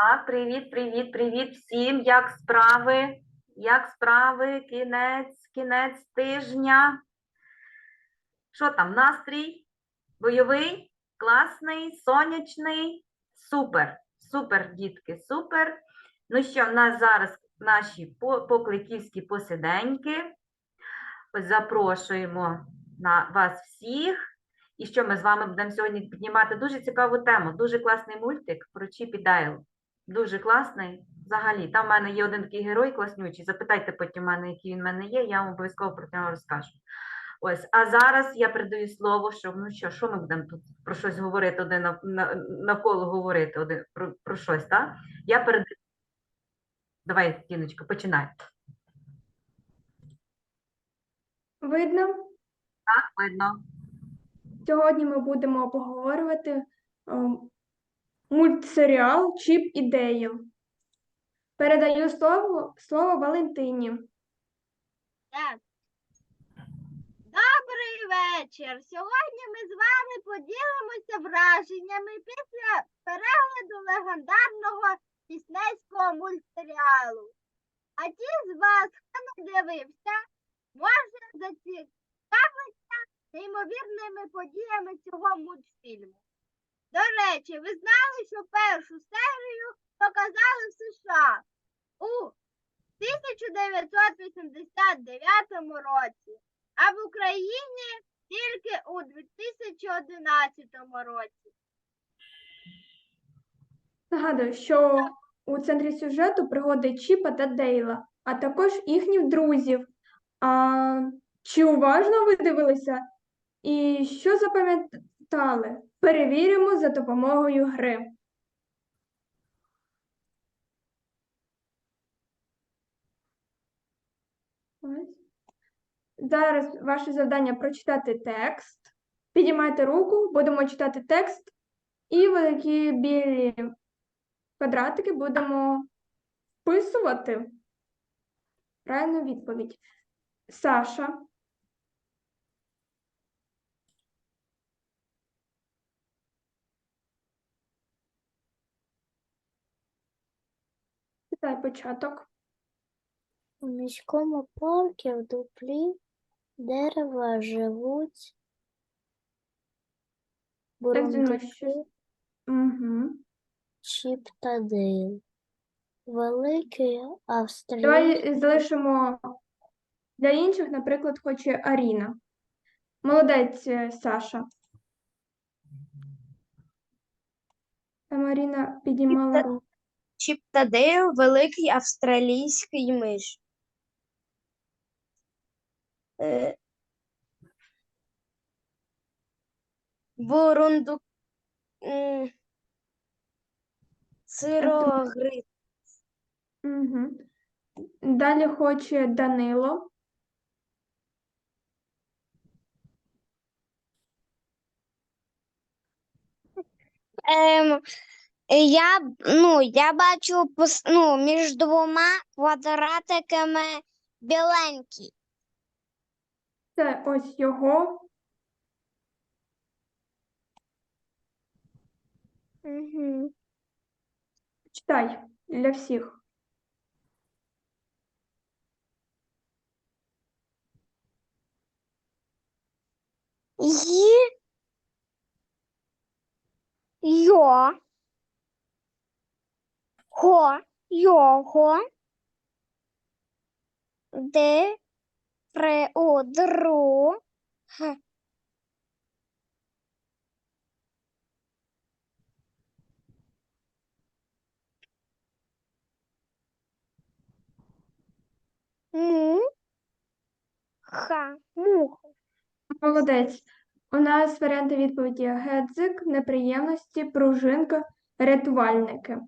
Так, привіт, привіт, привіт всім. Як справи? Як справи? Кінець, кінець тижня. Що там, настрій? Бойовий? Класний, сонячний? Супер, супер, дітки, супер. Ну що, в нас зараз наші покликівські посиденьки. Запрошуємо на вас всіх. І що ми з вами будемо сьогодні піднімати дуже цікаву тему, дуже класний мультик про Чіп і Дейл. Дуже класний. Взагалі, там в мене є один такий герой класнючий. Запитайте потім мене, який він в мене є, я вам обов'язково про нього розкажу. Ось, а зараз я передаю слово, що ну що, що ми будемо тут про щось говорити, один нав- на- навколо говорити один про, про щось, так? Я передаю. Давай, Тіночка, починай. Видно, Так, видно. сьогодні ми будемо обговорювати ем, мультсеріал Чіп і Дейл. Передаю слово, слово Валентині. Так. Добрий вечір. Сьогодні ми з вами поділимося враженнями після перегляду легендарного піснейського мультсеріалу. А ті з вас, хто не дивився, може зацікавитися неймовірними подіями цього мультфільму. До речі, ви знали, що першу серію показали в США у 1989 році, а в Україні тільки у 2011 році. Нагадую, що у центрі сюжету пригоди Чіпа та Дейла, а також їхніх друзів. А чи уважно ви дивилися? І що запам'ятали? Перевіримо за допомогою гри. Зараз ваше завдання прочитати текст. Підіймайте руку, будемо читати текст, і великі білі квадратики будемо вписувати. Правильну відповідь. Саша. Читай початок. У міському парку в дуплі дерева живуть бурундуки. Угу. Чіп та. Великий австралійський Давай залишимо для інших, наприклад, хоче Аріна. Молодець, е, Саша. Там Аріна підіймала руку. Чіп та Дейл – великий австралійський миш. Е, Бурундук. м, Сирогриз. Угу. Далі хоче Данило. Ем, я, ну, я бачу ну, між двома квадратиками біленький. Це ось його. Угу. Читай для всіх. Ї. Йо. Хо. Його. Де. Пре. О. Дру. Х. Му. Ха. Мух. Молодець. У нас варіанти відповіді Гедзик, неприємності, пружинка, рятувальники.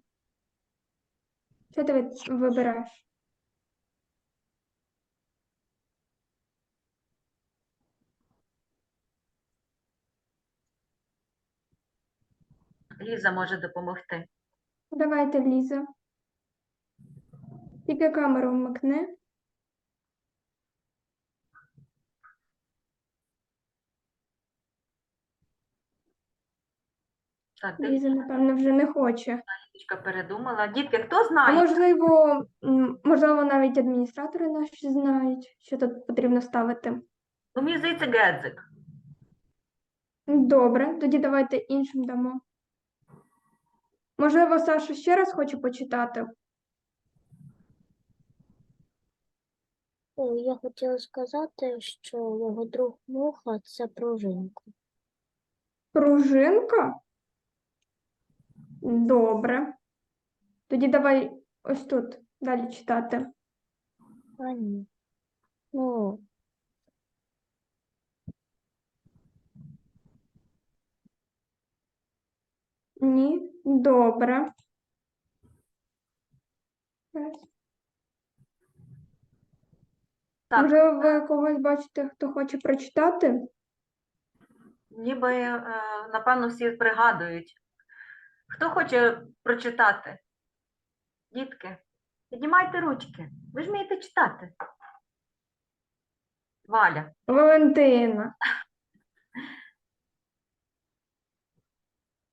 Що ти вибираєш? Ліза може допомогти. Давайте, Ліза. Тільки камеру вмикни. Так, ти Ліза, напевно, вже не хоче. Лізочка, передумала. Дітки, хто А знає? можливо, м, можливо, навіть адміністратори наші знають, що тут потрібно ставити. Ну, мені здається, Гедзик. Добре, тоді давайте іншим дамо. Можливо, Саша ще раз хоче почитати. Е, Я хотіла сказати, що його друг муха це пружинка. Пружинка? Добре. Тоді давай ось тут далі читати. А ні. Ну, Ні, добре. Так. Можливо, ви когось бачите, хто хоче прочитати? Ніби, е, напевно, всі пригадують. Хто хоче прочитати? Дітки, піднімайте ручки. Ви ж вмієте читати. Валя. Валентина.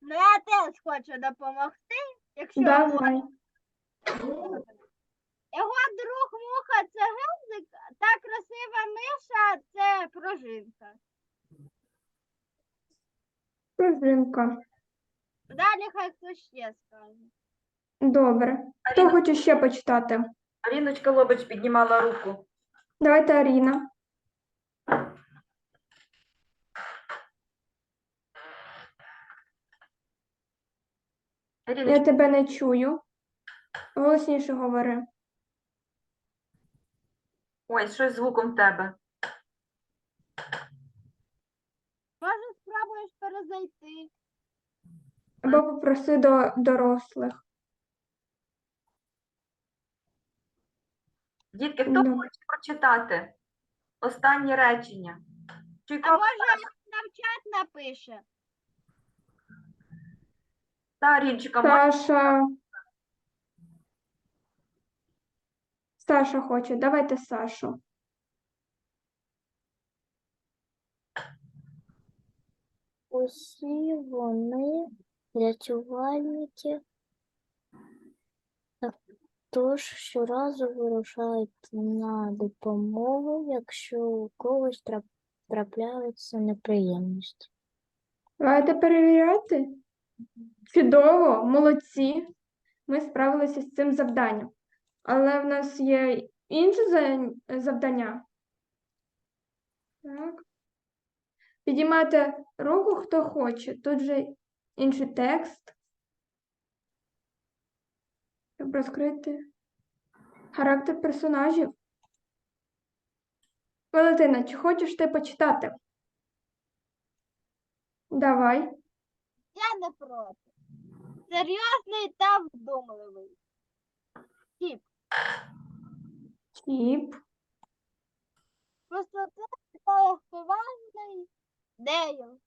Ну, я теж хочу допомогти, якщо Давай. його друг муха це гензик, та красива миша це пружинка. Пружинка. Далі хай хтось ще скаже. Добре. Хто Аріна, хоче ще почитати? Аріночка Лобич піднімала руку. Давайте Аріна. Я Аріночка, тебе не чую. Голосніше говори. ой, щось з звуком в тебе. Може, спробуєш перезайти. Або попроси до дорослих. Дітки, хто Ну. хоче прочитати? Останнє речення. Чуйко, А може нам чат напише? та Арінчика, можна? Саша. Саша хоче. Давайте Сашу. усі вони рятувальники, тож щоразу вирушають на допомогу, якщо у когось трап- трапляються неприємності. Давайте перевіряти. Чудово, молодці. Ми справилися з цим завданням. Але в нас є інше завдання. Так. Підіймайте руку, хто хоче. Тут же інший текст. Щоб розкрити характер персонажів. Валентина, чи хочеш ти почитати? Давай. Я не проти. Серйозний та вдумливий. Тіп. Чіп. Простота та активальний Дейл.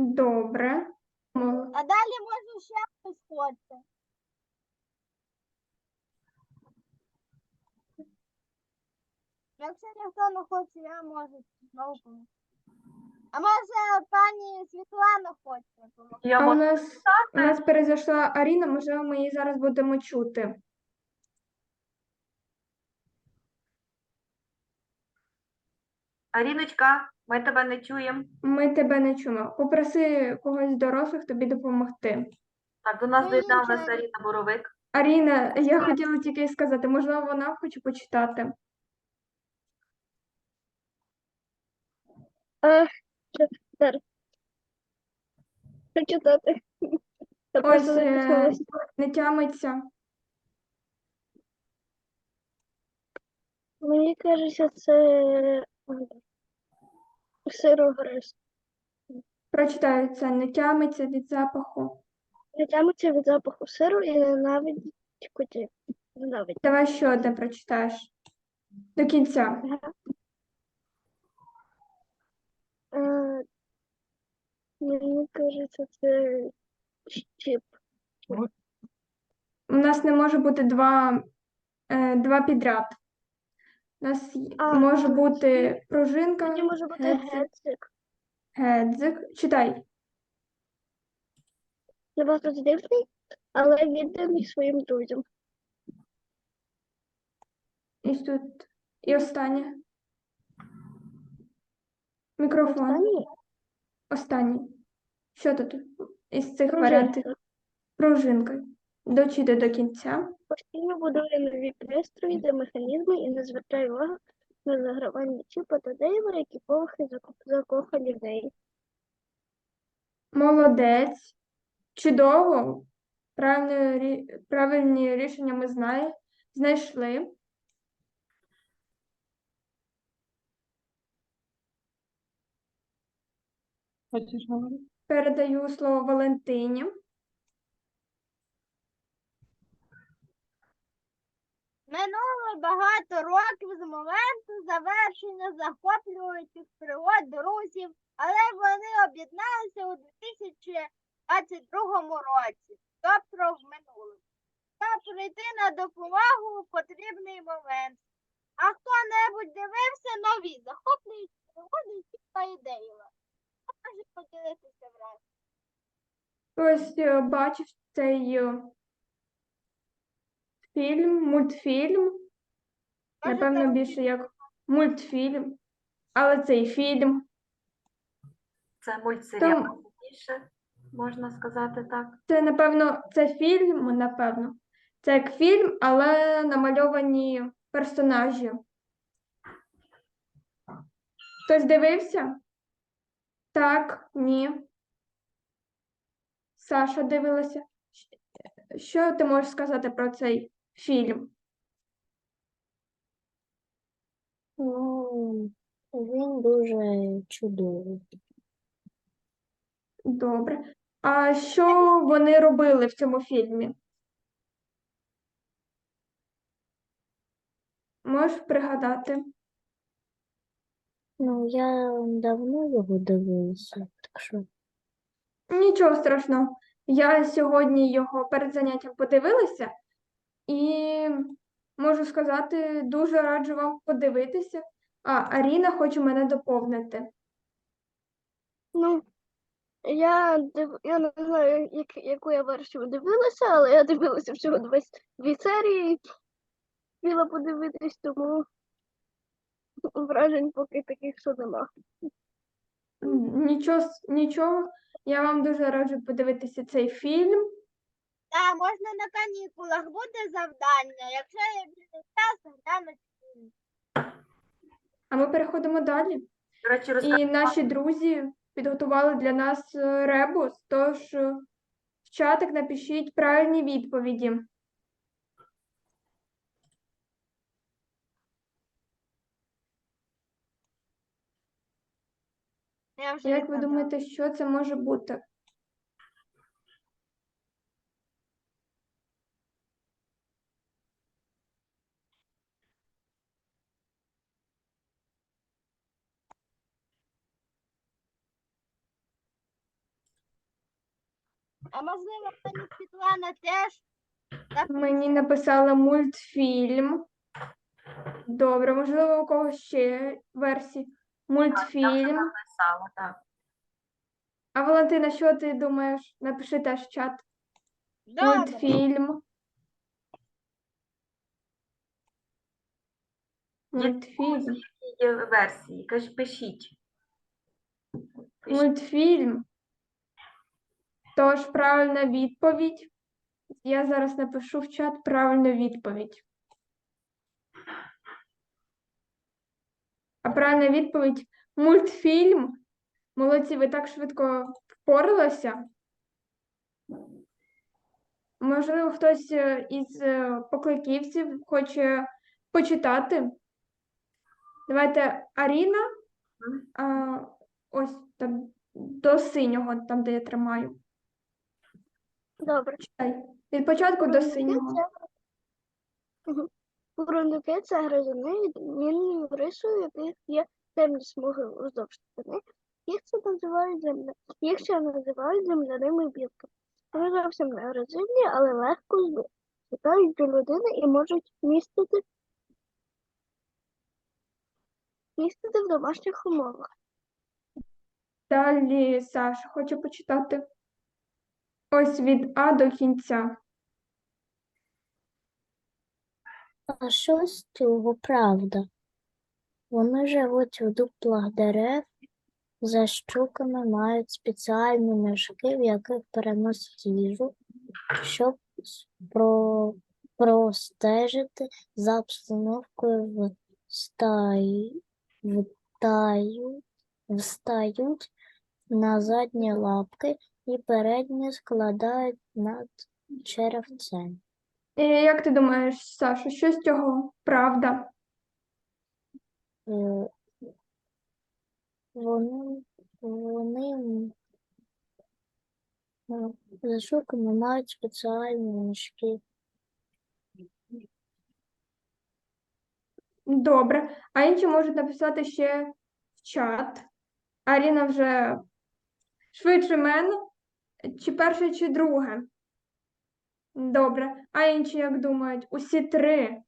Добре. А далі може ще хтось хоче. Якщо ніхто не хоче, я можу знову. А може пані Світлана хоче допомогти? Я А у можу нас, у нас перезайшла Аріна, можливо, ми її зараз будемо чути. Аріночка, ми тебе не чуємо. Ми тебе не чуємо. Попроси когось з дорослих тобі допомогти. Так, до нас доєдналася. Аріна Боровик. Аріна, я хотіла тільки сказати, можливо, вона хоче почитати. Прочитати. Ось е, не тямиться. Мені кажеться, це сирогриз. Прочитаю це, не тямиться від запаху. Я тямиться від запаху сиру і ненавидить котів. Ненавидить. Давай ще одне прочитаєш. До кінця. Е, Мені кажеться, це чіп. У нас не може бути два, е, два підряд. У нас й- А, може бути пружинка, Тоді може бути гедзик, гедзик. Читай. Небезпечний, але відданий своїм друзям. І тут. І останнє. Мікрофон. Останній Останній. Що тут із цих Пружинка. варіантів? Пружинка. Дочити до кінця. постійно будує нові пристрої та механізми і не звертає увагу на загравання Чіпа та Дейла, які поверхи закохані в неї. Молодець. Чудово. Правильне, правильні рішення ми знає, знайшли. Передаю слово Валентині. Минуло багато років з моменту завершення захоплюючих пригод друзів, але вони об'єдналися у 2022 році, тобто в минулому. Та прийти на допомогу у потрібний момент. А хто-небудь дивився нові захоплюючі пригоди Чіпа і Дейла? Може поділитися враженням? Хтось е, бачив цей е, фільм, мультфільм. Напевно, більше як мультфільм. Але цей фільм. Це мультсеріал Там- більше, можна сказати так. Це, напевно, це фільм, напевно. Це як фільм, але намальовані персонажі. Хтось дивився? Так, ні. Саша дивилася. Щ- Що ти можеш сказати про цей фільм? Ну, він дуже чудовий. Добре. А що вони робили в цьому фільмі? Можеш пригадати? Ну, я давно його дивилася, так що Нічого страшного. Я сьогодні його перед заняттям подивилася і можу сказати, дуже раджу вам подивитися. А Аріна хоче мене доповнити. Ну, я, див... я не знаю, як... яку я версію дивилася, але я дивилася всього дві, дві серії. Хотіла подивитись, тому вражень поки таких, що нема. Нічого, нічого. Я вам дуже раджу подивитися цей фільм. Та можна на канікулах буде завдання. Якщо є вільний час, глянуть. А ми переходимо далі. До речі, І наші друзі підготували для нас е, ребус, тож е, в чатик напишіть правильні відповіді. Я вже Як ви відгадала. думаєте, що це може бути? А можливо, пані Світлана теж так Мені написали мультфільм. Добре, можливо, у когось ще версії. Мультфільм. написала, так. А Валентина, що ти думаєш? Напиши теж в чат. добре. Мультфільм. Мультфільм. Є версії, каж, пишіть. Пишіть. Мультфільм. Тож правильна відповідь. Я зараз напишу в чат правильну відповідь. А правильна відповідь мультфільм. Молодці, ви так швидко впоралися. Можливо, хтось е, із е, покликівців хоче почитати. Давайте Аріна. А, ось там до синього, там, де я тримаю. Добре. Від початку до синього. Бурундуки це гризуни, відмінною рисою, яких є темні смуги вздовж спини. Їх це називають земля. Їх ще називають земляними білками. Вони зовсім не агресивні, але легко звикають до людини і можуть містити, містити в домашніх умовах. Далі Саша хоче почитати. Ось від А до кінця. А що з цього правда? Вони живуть в дуплах дерев, за щуками мають спеціальні мішки, в яких переносять їжу, щоб про... простежити за обстановкою в стаї, втаю... встають на задні лапки і передні складають над черевцем. І як ти думаєш, Саша, що з цього правда? Е, Вони, вони м, е, за шуками мають спеціальні мішки. Добре. А інші можуть написати ще в чат. Аріна вже швидше мене. Чи перше, чи друге? Добре. А інші як думають? Усі три.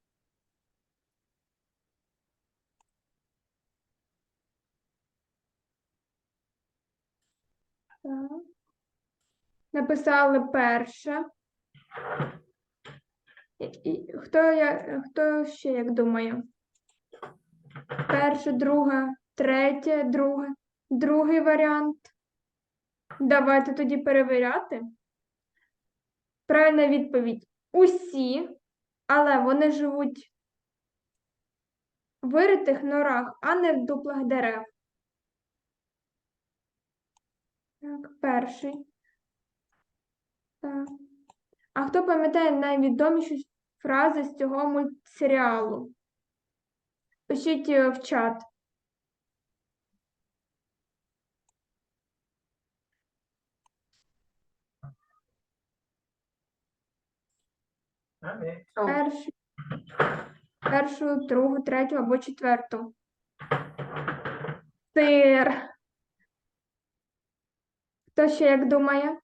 Так. Написали перше. І, і, хто, я, хто ще як думає? Перше, друге, третє, друге, другий варіант. Давайте тоді перевіряти. Правильна відповідь. Усі, але вони живуть в виритих норах, а не в дуплах дерев. Так, перший. Так. А хто пам'ятає найвідоміші фрази з цього мультсеріалу? Пишіть е, в чат. Першу, першу, другу, третю або четверту. Сир. Хто ще як думає?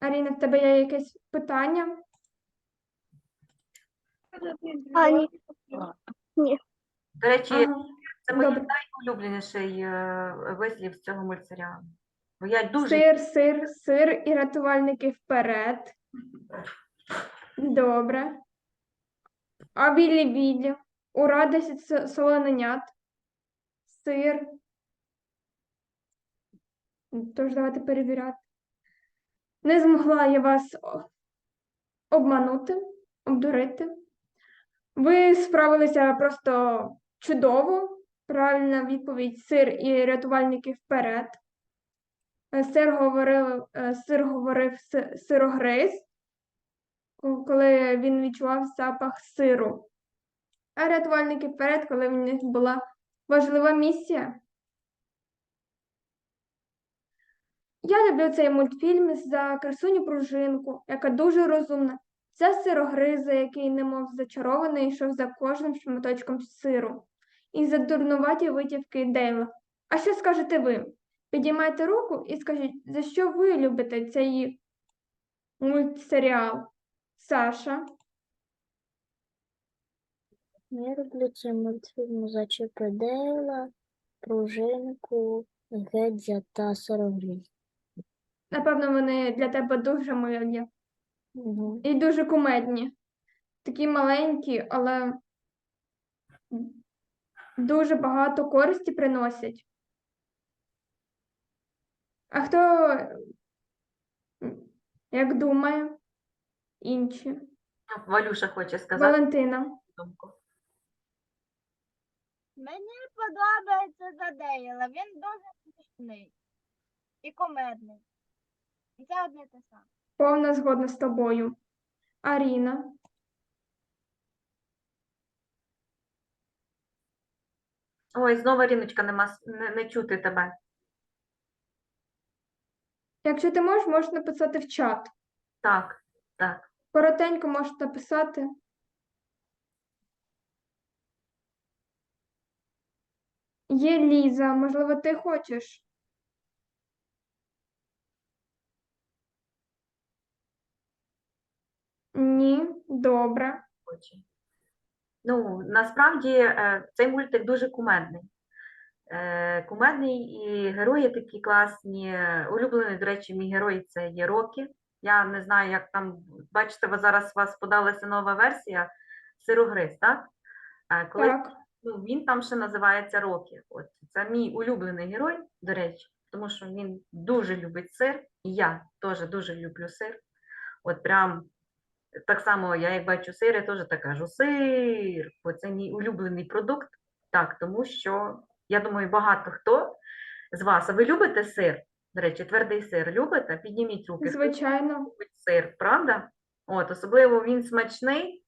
Аріна, в тебе є якесь питання? А, ні. До речі, Ага. це мій найулюбленіший е, вислів з цього мультсеріалу. Я дуже Сир, сир, сир і рятувальники вперед. Добре. А Віллі Віллі. Ура, 10 со- солоненят. Сир. Тож давайте перевіряти. Не змогла я вас обманути, обдурити. Ви справилися просто чудово. Правильна відповідь сир і рятувальники вперед. Е, Сир говорив, е, сир говорив сирогриз, коли він відчував запах сиру. А рятувальники вперед, коли в них була важлива місія. Я люблю цей мультфільм за красуню пружинку, яка дуже розумна, за сирогриза, який немов зачарований, йшов за кожним шматочком сиру, і за дурнуваті витівки Дейла. А що скажете ви? Підіймайте руку і скажіть, за що ви любите цей мультсеріал? Саша, Я люблю цей мультфільм за Чіпа Пружинку, Гедзя та Сорогріз. напевно, вони для тебе дуже милі Угу. і дуже кумедні. Такі маленькі, але дуже багато користі приносять. А хто, як думає, інші? Валюша хоче сказати Валентина. думку. Мені подобається Задеїла, він дуже смішний і комедний. І це одне те саме. Повна згодна з тобою. Аріна. Ой, знову Ріночка, нема не, не чути тебе. Якщо ти можеш, можеш написати в чат. Так, так. Коротенько можеш написати. Є Ліза, можливо, ти хочеш? Ні, добре. Хоче. Ну, насправді е, цей мультик дуже кумедний. Е, кумедний і герої такі класні. Улюблений, до речі, мій герой це є Рокі. Я не знаю, як там, бачите, ви зараз у вас подалася нова версія сирогриз, так? Е, Коли Так. ну, він там ще називається Рокі. От це мій улюблений герой, до речі, тому що він дуже любить сир, і я теж дуже люблю сир. От прям так само, я як бачу сир, я теж так кажу сир, бо це мій улюблений продукт. Так, тому що я думаю, багато хто з вас. А ви любите сир? До речі, твердий сир любите? Підніміть руки. Звичайно. сир, правда? От, особливо він смачний.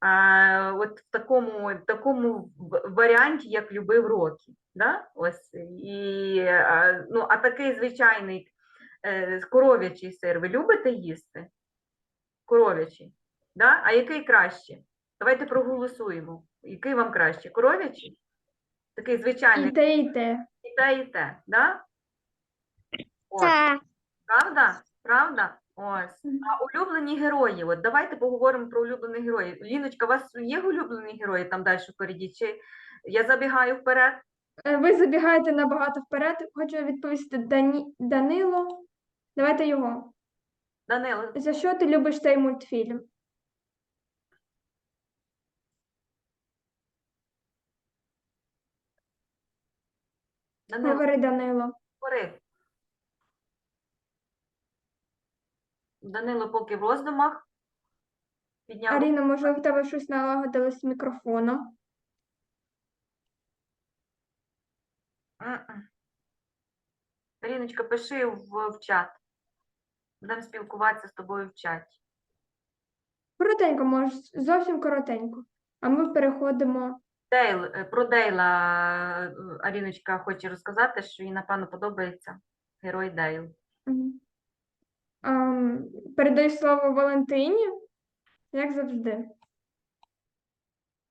А, от в такому, в такому варіанті, як любив Рокі. Да? Ось, і, а, ну, а такий звичайний е, коров'ячий сир ви любите їсти? Коров'ячий. Да? А який краще? Давайте проголосуємо. Який вам краще? Коров'ячий? Такий звичайний І те, і те. і те, і те. Да? Так. Правда? Правда? Ось. А улюблені герої. От давайте поговоримо про улюблених героїв. Ліночка, у вас є улюблені герої там далі впереді? Чи я забігаю вперед? Е, Ви забігаєте набагато вперед. Хочу відповісти Дані... Данило. Давайте його. Данило, За що ти любиш цей мультфільм? Данило, Говори, Данило. говори. Данило поки в роздумах. Підняв. Аріна, може, в тебе щось налагодилось з мікрофоном? М-м. Аріночка, пиши в, в чат. Будемо спілкуватися з тобою в чаті. Коротенько, може, зовсім коротенько. А ми переходимо. Дейл, е, про Дейла е, Аріночка хоче розказати, що їй, напевно, подобається герой Дейл. Ам, передаю слово Валентині, як завжди.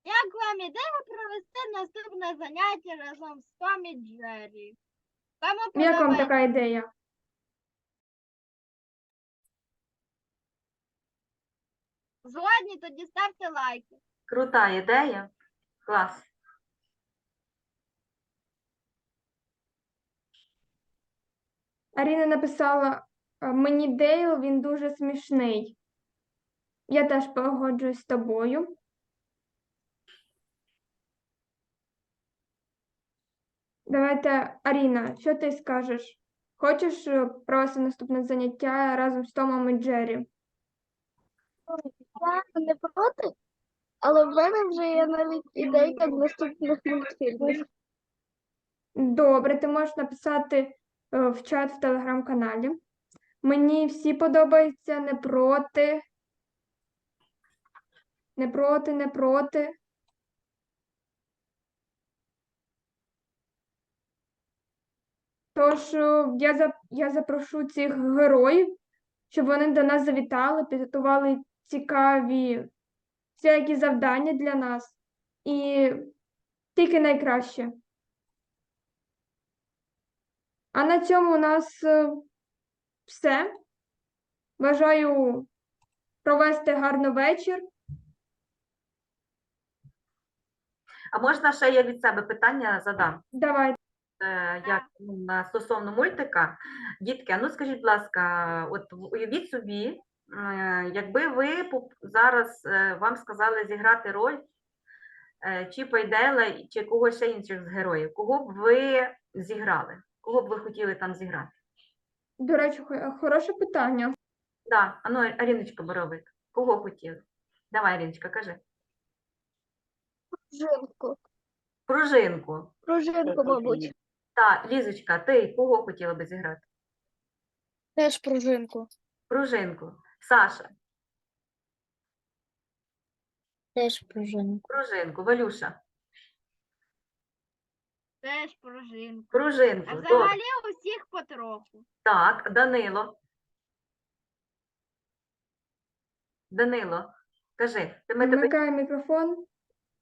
Як вам ідея провести наступне заняття разом з Том і Джері? Кому Як вам подобається? така ідея? Згодні, тоді ставте лайки. Крута ідея. Клас. Аріна написала: «Е, мені Дейл, він дуже смішний. Я теж погоджуюсь з тобою. Давайте, Аріна, що ти скажеш? Хочеш е, провести наступне заняття разом з Томом і Джері? Я не проти, але в мене вже є навіть ідейка наступних мультфільмів. Добре, ти можеш написати е, в чат в телеграм-каналі. Мені всі подобаються, не проти. Не проти, не проти. Тож е, я, за- я запрошу цих героїв, щоб вони до нас завітали, підготували цікаві всякі завдання для нас. І тільки найкраще. А на цьому у нас е, все. Бажаю провести гарний вечір. А можна ще я від себе питання задам? Давайте. Як стосовно мультика. Дітки, ну скажіть, будь ласка, от уявіть собі, якби ви зараз е, вам сказали зіграти роль е, Чіпа і Дейла чи когось ще інших з героїв, кого б ви зіграли? Кого б ви хотіли там зіграти? До речі, хороше питання. Да, а ну, Аріночка Боровик, кого хотіли? Давай, Аріночка, кажи. Пружинку. Пружинку. Пружинку, мабуть. Так, Лізочка, ти кого хотіла би зіграти? Теж пружинку. Пружинку. Саша, Теж пружинку. пружинку. Валюша, Теж пружинку. пружинку. А Добре. взагалі усіх потроху. Так, Данило. Данило, кажи, ти ми тебе Вмикаю мікрофон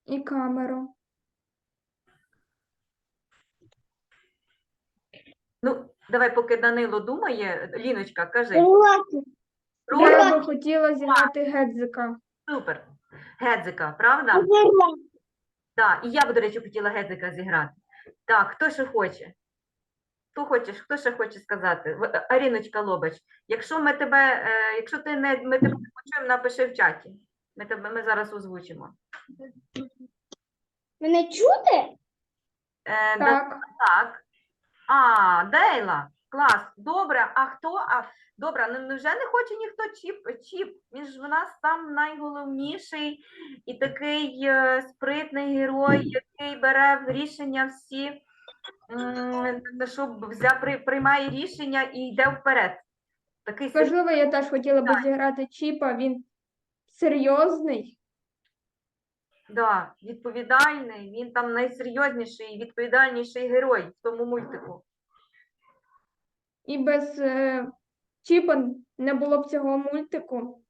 і камеру. ну давай, поки Данило думає, Ліночка, кажи. Уроки. Я би хотіла зіграти Гедзика. супер. Гедзика, правда? Так, і я б, до речі, хотіла Гедзика зіграти. Так, хто ще хоче? Хто хочеш, хто ще хоче сказати? Аріночка Лобач, якщо ми тебе, е, якщо ти не ми тебе не почуємо, напиши в чаті. Ми тебе ми зараз озвучимо. Мене чути? Е, да- Так, так. А, Дейла, клас. Добре, а хто? А, добре, ну невже не хоче ніхто чіп? Чіп. Він ж в нас там найголовніший і такий е, спритний герой, який бере рішення всі, м, щоб взя, при, приймає рішення і йде вперед. Такий сер- можливо, я теж хотіла би зіграти Чіпа, він серйозний. да, відповідальний, він там найсерйозніший і відповідальніший герой в тому мультику. І без е, Чіпа не було б цього мультику.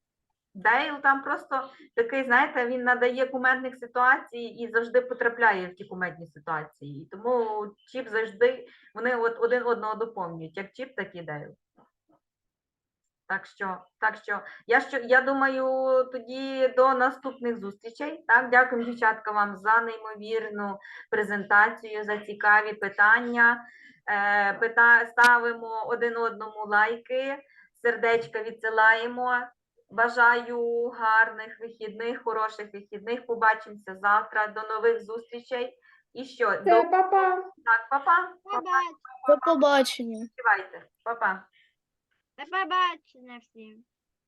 Дейл там просто такий, знаєте, він надає кумедних ситуацій і завжди потрапляє в ті кумедні ситуації. І тому Чіп завжди вони от один одного доповнюють. Як Чіп, так і Дейл. Так що, так що я що я думаю, тоді до наступних зустрічей. Так, дякую, дівчатка, вам за неймовірну презентацію, за цікаві питання. Е, пита, ставимо один одному лайки, сердечка відсилаємо. Бажаю гарних вихідних, хороших вихідних. Побачимося завтра. До нових зустрічей. І що? До папа. так, папа. До побачення. Співайте. Папа. До побачення всім.